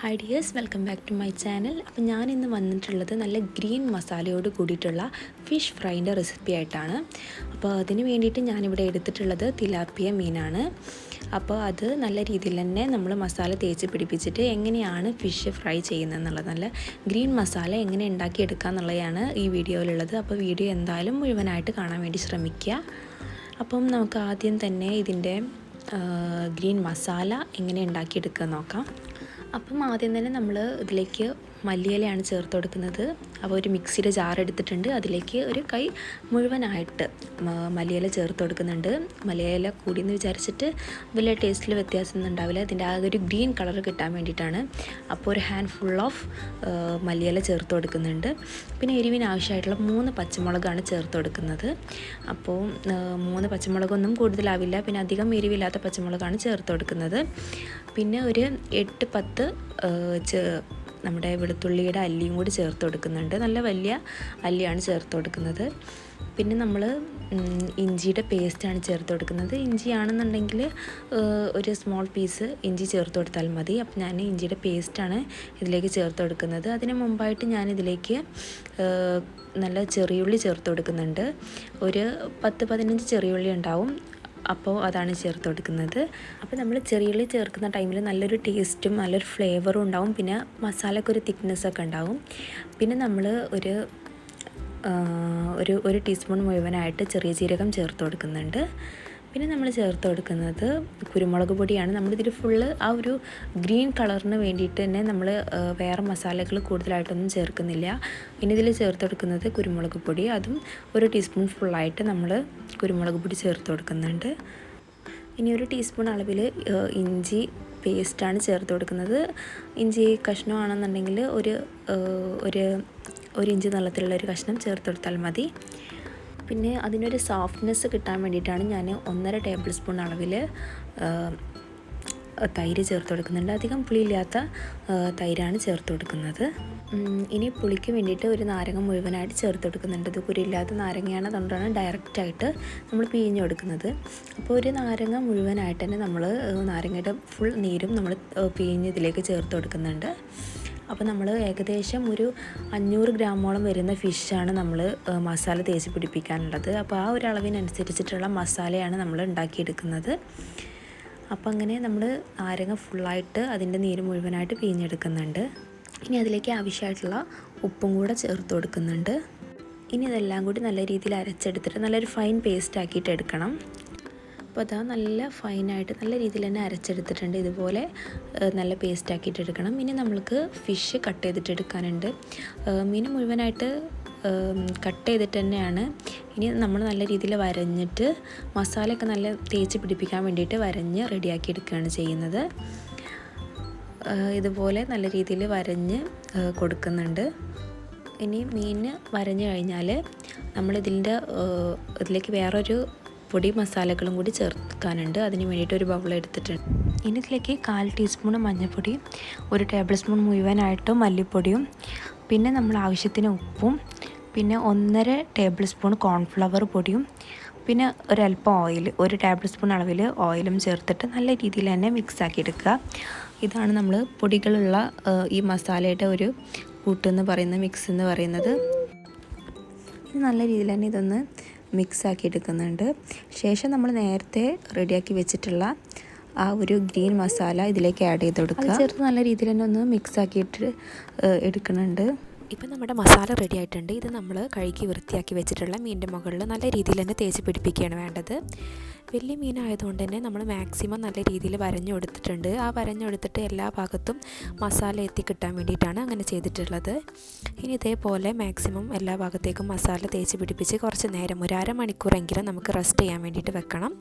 Hi dears welcome back to my channel അപ്പോൾ ഞാൻ ഇന്ന് വന്നിട്ടുള്ളത് നല്ല ഗ്രീൻ മസാലയോട് കൂടിയിട്ടുള്ള ഫിഷ് ഫ്രൈന്റെ റെസിപ്പി ആയിട്ടാണ്. അപ്പോൾ അതിന് വേണ്ടിയിട്ട് ഞാനിവിടെ എടുത്തിട്ടുള്ളത് തിലാപ്പിയ മീനാണ്. അപ്പോൾ അത് നല്ല രീതിയിൽ തന്നെ നമ്മൾ മസാല തേച്ച് പിടിപ്പിച്ചിട്ട് എങ്ങനെയാണ് ഫിഷ് ഫ്രൈ ചെയ്യുന്നത് എന്നുള്ളത് നല്ല ഗ്രീൻ മസാല എങ്ങനെ ഉണ്ടാക്കിയെടുക്കുക എന്നുള്ളതാണ് ഈ വീഡിയോയിലുള്ളത്. അപ്പോൾ വീഡിയോ എന്തായാലും മുഴുവനായിട്ട് കാണാൻ വേണ്ടി ശ്രമിക്കുക. അപ്പം നമുക്ക് ആദ്യം തന്നെ ഇതിന്റെ ഗ്രീൻ മസാല എങ്ങനെ ഉണ്ടാക്കിയെടുക്കുക നോക്കാം. അപ്പം ആദ്യം തന്നെ നമ്മൾ ഇതിലേക്ക് മല്ലിയിലയാണ് ചേർത്ത് കൊടുക്കുന്നത് അപ്പോൾ ഒരു മിക്സിയുടെ ജാർ എടുത്തിട്ടുണ്ട്. അതിലേക്ക് ഒരു കൈ മുഴുവനായിട്ട് മല്ലിയില ചേർത്ത് കൊടുക്കുന്നുണ്ട് മല്ലിയില കൂടിയെന്ന് വിചാരിച്ചിട്ട് വലിയ ടേസ്റ്റിൽ വ്യത്യാസമൊന്നും ഉണ്ടാവില്ല. അതിന്റെ ആ ഒരു ഗ്രീൻ കളർ കിട്ടാൻ വേണ്ടിയിട്ടാണ് അപ്പോൾ ഒരു ഹാൻഡ് ഫുൾ ഓഫ് മല്ലിയില ചേർത്ത് കൊടുക്കുന്നുണ്ട് പിന്നെ എരിവിന് ആവശ്യമായിട്ടുള്ള മൂന്ന് പച്ചമുളകാണ് ചേർത്ത് കൊടുക്കുന്നത് അപ്പോൾ മൂന്ന് പച്ചമുളകൊന്നും കൂടുതലാവില്ല. പിന്നെ അധികം എരിവില്ലാത്ത പച്ചമുളകാണ് ചേർത്ത് കൊടുക്കുന്നത് പിന്നെ ഒരു എട്ട് പത്ത് നമ്മുടെ വെളുത്തുള്ളിയുടെ അല്ലിയും കൂടി ചേർത്ത് കൊടുക്കുന്നുണ്ട്. നല്ല വലിയ അല്ലിയാണ് ചേർത്ത് കൊടുക്കുന്നത്. പിന്നെ നമ്മൾ ഇഞ്ചിയുടെ പേസ്റ്റാണ് ചേർത്ത് കൊടുക്കുന്നത്. ഇഞ്ചിയാണെന്നുണ്ടെങ്കിൽ ഒരു സ്മോൾ പീസ് ഇഞ്ചി ചേർത്ത് കൊടുത്താൽ മതി. അപ്പം ഞാൻ ഇഞ്ചിയുടെ പേസ്റ്റാണ് ഇതിലേക്ക് ചേർത്ത് കൊടുക്കുന്നത്. അതിന് മുമ്പായിട്ട് ഞാൻ ഇതിലേക്ക് നല്ല ചെറിയുള്ളി ചേർത്ത് കൊടുക്കുന്നുണ്ട്. ഒരു പത്ത് പതിനഞ്ച് ചെറിയുള്ളി ഉണ്ടാവും. അപ്പോൾ അതാണ് ചേർത്ത് കൊടുക്കുന്നത്. അപ്പോൾ നമ്മൾ ചെറിയുള്ളി ചേർക്കുന്ന ടൈമിൽ നല്ലൊരു ടേസ്റ്റും നല്ലൊരു ഫ്ലേവറും ഉണ്ടാവും. പിന്നെ മസാലയ്ക്ക് ഒരു തിക്നെസ്സൊക്കെ ഉണ്ടാവും. പിന്നെ നമ്മൾ ഒരു ഒരു ഒരു ടീസ്പൂൺ മുഴുവനായിട്ട് ചെറിയ ജീരകം ചേർത്ത് കൊടുക്കുന്നുണ്ട്. പിന്നെ നമ്മൾ ചേർത്ത് കൊടുക്കുന്നത് കുരുമുളക് പൊടിയാണ്. നമ്മളിതിൽ ഫുള്ള് ആ ഒരു ഗ്രീൻ കളറിന് വേണ്ടിയിട്ട് തന്നെ നമ്മൾ വേറെ മസാലകൾ കൂടുതലായിട്ടൊന്നും ചേർക്കുന്നില്ല. പിന്നെ ഇതിൽ ചേർത്ത് കൊടുക്കുന്നത് കുരുമുളക് പൊടി. അതും ഒരു ടീസ്പൂൺ ഫുള്ളായിട്ട് നമ്മൾ കുരുമുളക് പൊടി ചേർത്ത് കൊടുക്കുന്നുണ്ട്. ഇനി ഒരു ടീസ്പൂൺ അളവിൽ ഇഞ്ചി പേസ്റ്റാണ് ചേർത്ത് കൊടുക്കുന്നത്. ഇഞ്ചി കഷ്ണമാണെന്നുണ്ടെങ്കിൽ ഒരു ഒരു ഒരു ഇഞ്ച് നീളത്തിലുള്ള ഒരു കഷ്ണം ചേർത്ത് കൊടുത്താൽ മതി. പിന്നെ അതിനൊരു സോഫ്റ്റ്നെസ് കിട്ടാൻ വേണ്ടിയിട്ടാണ് ഞാൻ ഒന്നര ടേബിൾ സ്പൂൺ അളവിൽ തൈര് ചേർത്ത് കൊടുക്കുന്നുണ്ട്. അധികം പുളിയില്ലാത്ത തൈരാണ് ചേർത്ത് കൊടുക്കുന്നത്. ഇനി പുളിക്ക് വേണ്ടിയിട്ട് ഒരു നാരങ്ങ മുഴുവനായിട്ട് ചേർത്ത് കൊടുക്കുന്നുണ്ട്. ഇത് കുരിയില്ലാത്ത നാരങ്ങയാണ്. അതുകൊണ്ടാണ് ഡയറക്റ്റായിട്ട് നമ്മൾ പിഴിഞ്ഞ് കൊടുക്കുന്നത്. അപ്പോൾ ഒരു നാരങ്ങ മുഴുവനായിട്ട് തന്നെ നമ്മൾ നാരങ്ങയുടെ ഫുൾ നീരും നമ്മൾ പിഴിഞ്ഞ് ഇതിലേക്ക് ചേർത്ത് കൊടുക്കുന്നുണ്ട്. അപ്പോൾ നമ്മൾ ഏകദേശം ഒരു അഞ്ഞൂറ് ഗ്രാമോളം വരുന്ന ഫിഷാണ് നമ്മൾ മസാല തേച്ച് പിടിപ്പിക്കാനുള്ളത്. അപ്പോൾ ആ ഒരു അളവിനനുസരിച്ചിട്ടുള്ള മസാലയാണ് നമ്മൾ ഉണ്ടാക്കിയെടുക്കുന്നത്. അപ്പോൾ അങ്ങനെ നമ്മൾ നാരങ്ങ ഫുള്ളായിട്ട് അതിന്റെ നീര് മുഴുവനായിട്ട് പിഴിഞ്ഞെടുക്കുന്നുണ്ട്. ഇനി അതിലേക്ക് ആവശ്യമായിട്ടുള്ള ഉപ്പും കൂടെ ചേർത്ത് കൊടുക്കുന്നുണ്ട്. ഇനി ഇതെല്ലാം കൂടി നല്ല രീതിയിൽ അരച്ചെടുത്തിട്ട് നല്ലൊരു ഫൈൻ പേസ്റ്റ് ആക്കിയിട്ട് എടുക്കണം. അപ്പോൾ അതാ നല്ല ഫൈനായിട്ട് നല്ല രീതിയിൽ തന്നെ അരച്ചെടുത്തിട്ടുണ്ട്. ഇതുപോലെ നല്ല പേസ്റ്റ് ആക്കിയിട്ട് എടുക്കണം. ഇനി നമ്മൾക്ക് ഫിഷ് കട്ട് ചെയ്തിട്ട് എടുക്കാനുണ്ട്. മീൻ മുഴുവനായിട്ട് കട്ട് ചെയ്തിട്ട് തന്നെയാണ്. ഇനി നമ്മൾ നല്ല രീതിയിൽ വരഞ്ഞിട്ട് മസാലയൊക്കെ നല്ല തേച്ച് പിടിപ്പിക്കാൻ വേണ്ടിയിട്ട് വരഞ്ഞ് റെഡിയാക്കി എടുക്കുകയാണ് ചെയ്യുന്നത്. ഇതുപോലെ നല്ല രീതിയിൽ വരഞ്ഞ് കൊടുക്കുന്നുണ്ട്. ഇനി മീൻ വരഞ്ഞു കഴിഞ്ഞാൽ നമ്മളിതിന്റെ ഇതിലേക്ക് വേറൊരു പൊടി മസാലകളും കൂടി ചേർക്കാനുണ്ട്. അതിന് വേണ്ടിയിട്ട് ഒരു ബൗൾ എടുത്തിട്ടുണ്ട്. ഇതിലേക്ക് കാൽ ടീസ്പൂൺ മഞ്ഞൾപ്പൊടി ഒരു ടേബിൾ സ്പൂൺ മുഴുവനായിട്ട് മല്ലിപ്പൊടിയും പിന്നെ നമ്മൾ ആവശ്യത്തിന് ഉപ്പും പിന്നെ ഒന്നര ടേബിൾ സ്പൂൺ കോൺഫ്ലവർ പൊടിയും പിന്നെ ഒരല്പം ഓയിൽ ഒരു ടേബിൾ സ്പൂൺ അളവിൽ ഓയിലും ചേർത്തിട്ട് നല്ല രീതിയിൽ തന്നെ മിക്സ് ആക്കി എടുക്കുക. ഇതാണ് നമ്മൾ പൊടികളുള്ള ഈ മസാലയുടെ ഒരു കൂട്ടെന്ന് പറയുന്ന മിക്സ് എന്ന് പറയുന്നത്. ഇത് നല്ല രീതിയിൽ തന്നെ ഇതൊന്ന് മിക്സ് ആക്കി എടുക്കുന്നുണ്ട്. ശേഷം നമ്മൾ നേരത്തെ റെഡിയാക്കി വെച്ചിട്ടുള്ള ആ ഒരു ഗ്രീൻ മസാല ഇതിലേക്ക് ആഡ് ചെയ്ത് കൊടുക്കുക. ചേർത്ത് നല്ല രീതിയിൽ തന്നെ ഒന്ന് മിക്സ് ആക്കിയിട്ട് എടുക്കുന്നുണ്ട്. ഇപ്പം നമ്മുടെ മസാല റെഡി ആയിട്ടുണ്ട്. ഇത് നമ്മൾ കഴുകി വൃത്തിയാക്കി വെച്ചിട്ടുള്ള മീനിന്റെ മുകളിൽ നല്ല രീതിയിൽ തന്നെ തേച്ച് പിടിപ്പിക്കുകയാണ് വേണ്ടത്. വലിയ മീനായതുകൊണ്ട് തന്നെ നമ്മൾ മാക്സിമം നല്ല രീതിയിൽ വരഞ്ഞു കൊടുത്തിട്ടുണ്ട് ആ വരഞ്ഞു കൊടുത്തിട്ട് എല്ലാ ഭാഗത്തും മസാല എത്തിക്കിട്ടാൻ വേണ്ടിയിട്ടാണ് അങ്ങനെ ചെയ്തിട്ടുള്ളത്. ഇനി ഇതേപോലെ മാക്സിമം എല്ലാ ഭാഗത്തേക്കും മസാല തേച്ച് പിടിപ്പിച്ച് കുറച്ച് നേരം ഒരു അരമണിക്കൂറെങ്കിലും നമുക്ക് റെസ്റ്റ് ചെയ്യാൻ വേണ്ടിയിട്ട് വെക്കണം.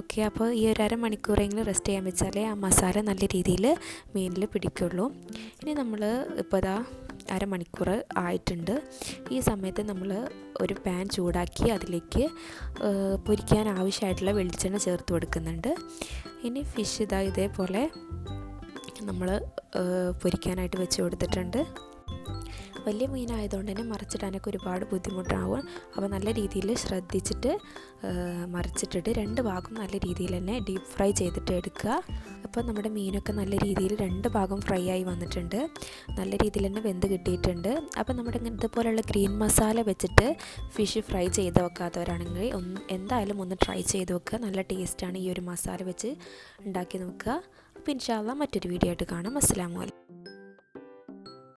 ഓക്കെ അപ്പോൾ ഈ ഒരു അരമണിക്കൂറെങ്കിലും റെസ്റ്റ് ചെയ്യാൻ വെച്ചാലേ ആ മസാല നല്ല രീതിയിൽ മീനിൽ പിടിക്കുള്ളൂ. ഇനി നമ്മൾ ഇപ്പോൾ ഇതാ അരമണിക്കൂർ ആയിട്ടുണ്ട്. ഈ സമയത്ത് നമ്മൾ ഒരു പാൻ ചൂടാക്കി അതിലേക്ക് പൊരിക്കാൻ ആവശ്യമായിട്ടുള്ള വെളിച്ചെണ്ണ ചേർത്ത് കൊടുക്കുന്നുണ്ട്. ഇനി ഫിഷ് ഇതാ ഇതേപോലെ നമ്മൾ പൊരിക്കാനായിട്ട് വെച്ച് കൊടുത്തിട്ടുണ്ട്. വലിയ മീനായതുകൊണ്ട് തന്നെ മറിച്ചിടാനൊക്കെ ഒരുപാട് ബുദ്ധിമുട്ടാവും. അപ്പോൾ നല്ല രീതിയിൽ ശ്രദ്ധിച്ചിട്ട് മറിച്ചിട്ടിട്ട് രണ്ട് ഭാഗം നല്ല രീതിയിൽ തന്നെ ഡീപ്പ് ഫ്രൈ ചെയ്തിട്ട് എടുക്കുക. അപ്പോൾ നമ്മുടെ മീനൊക്കെ നല്ല രീതിയിൽ രണ്ട് ഭാഗം ഫ്രൈ ആയി വന്നിട്ടുണ്ട്. നല്ല രീതിയിൽ തന്നെ വെന്ത് കിട്ടിയിട്ടുണ്ട്. അപ്പോൾ നമ്മുടെ ഇതുപോലെയുള്ള ഗ്രീൻ മസാല വെച്ചിട്ട് ഫിഷ് ഫ്രൈ ചെയ്ത് വെക്കാത്തവരാണെങ്കിൽ ഒന്ന് എന്തായാലും ഒന്ന് ട്രൈ ചെയ്ത് വെക്കുക. നല്ല ടേസ്റ്റാണ് ഈ ഒരു മസാല വെച്ച് ഉണ്ടാക്കി നോക്കുക. അപ്പോൾ ഇൻഷാല്ല മറ്റൊരു വീഡിയോ ആയിട്ട് കാണാം. അസ്സാം വലൈക്കും